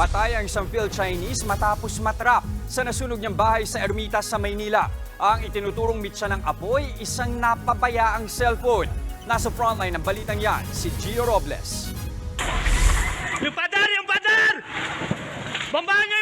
Patay ang isang Phil Chinese matapos matrap sa nasunog niyang bahay sa Ermita sa Maynila. Ang itinuturong mitsa ng apoy, isang napapayaang cellphone. Nasa frontline ng balitang yan, si Gio Robles. Yung pader! Yung pader! Bombahan niyo!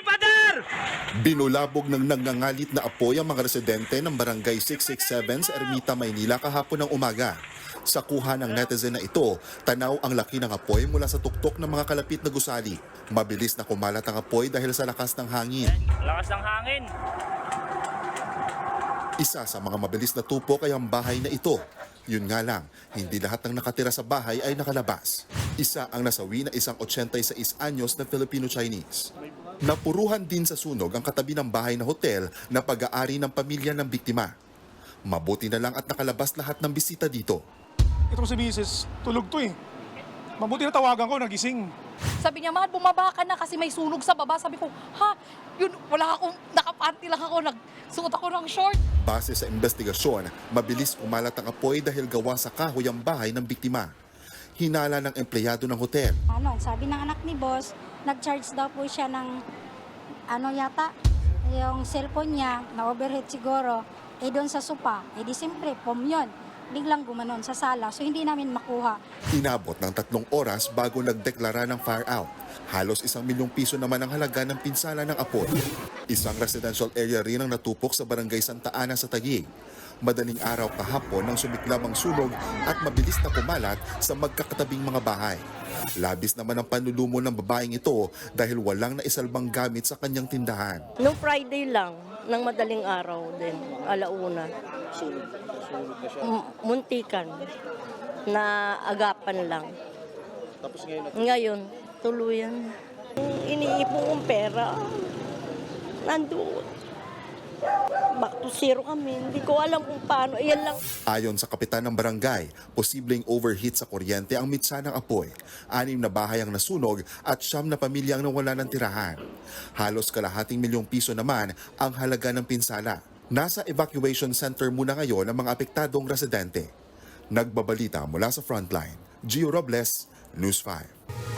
Binulabog ng nagngangalit na apoy ang mga residente ng Barangay 667 sa Ermita, Maynila kahapon ng umaga. Sa kuha ng netizen na ito, tanaw ang laki ng apoy mula sa tuktok ng mga kalapit na gusali. Mabilis na kumalat ang apoy dahil sa lakas ng hangin. Lakas ng hangin. Isa sa mga mabilis na tupok ay ang bahay na ito. Yun nga lang, hindi lahat ng nakatira sa bahay ay nakalabas. Isa ang nasawi na isang 86 anyos na Filipino-Chinese. Napuruhan din sa sunog ang katabi ng bahay na hotel na pag-aari ng pamilya ng biktima. Mabuti na lang at nakalabas lahat ng bisita dito. Ito si Mrs. tulog to eh. Mabuti na tawagan ko, nagising. Sabi niya, mahal, bumaba ka na kasi may sunog sa baba. Sabi ko, ha? Yun, wala akong, nakapanty lang ako, nagsuot ako ng short. Base sa investigasyon, mabilis umalat ang apoy dahil gawa sa kahoy ang bahay ng biktima. Hinala ng empleyado ng hotel. ano, sabi ng anak ni boss, nag-charge daw po siya ng ano yata, yung cellphone niya, na overhead siguro, eh doon sa sopa. Eh di siyempre, pom yun. Biglang gumanon sa sala, so hindi namin makuha. Inabot ng tatlong oras bago nagdeklara ng fire out. Halos isang milyong piso naman ang halaga ng pinsala ng apoy. Isang residential area rin ang natupok sa barangay Santa Ana sa Taguig. Madaling araw kahapon nang sumiklab ang sunog at mabilis na kumalat sa magkakatabing mga bahay. Labis naman ang panlulumo ng babaeng ito dahil walang naisalbang gamit sa kanyang tindahan. Nung Friday lang, ng madaling araw din, alauna. M- Muntikan. Na agapan lang. Tapos ngayon? Ngayon, tuluyan. Yung Iniipon kong pera, nandoon. Back to zero kami. Hindi ko alam kung paano. Ayan lang. Ayon sa kapitan ng barangay, posibleng overheat sa kuryente ang mitsa ng apoy. Anim na bahay ang nasunog at siyam na pamilya ang nawala ng tirahan. Halos kalahating milyong piso naman ang halaga ng pinsala. Nasa evacuation center muna ngayon ang mga apektadong residente. Nagbabalita mula sa frontline. Gio Robles, News 5.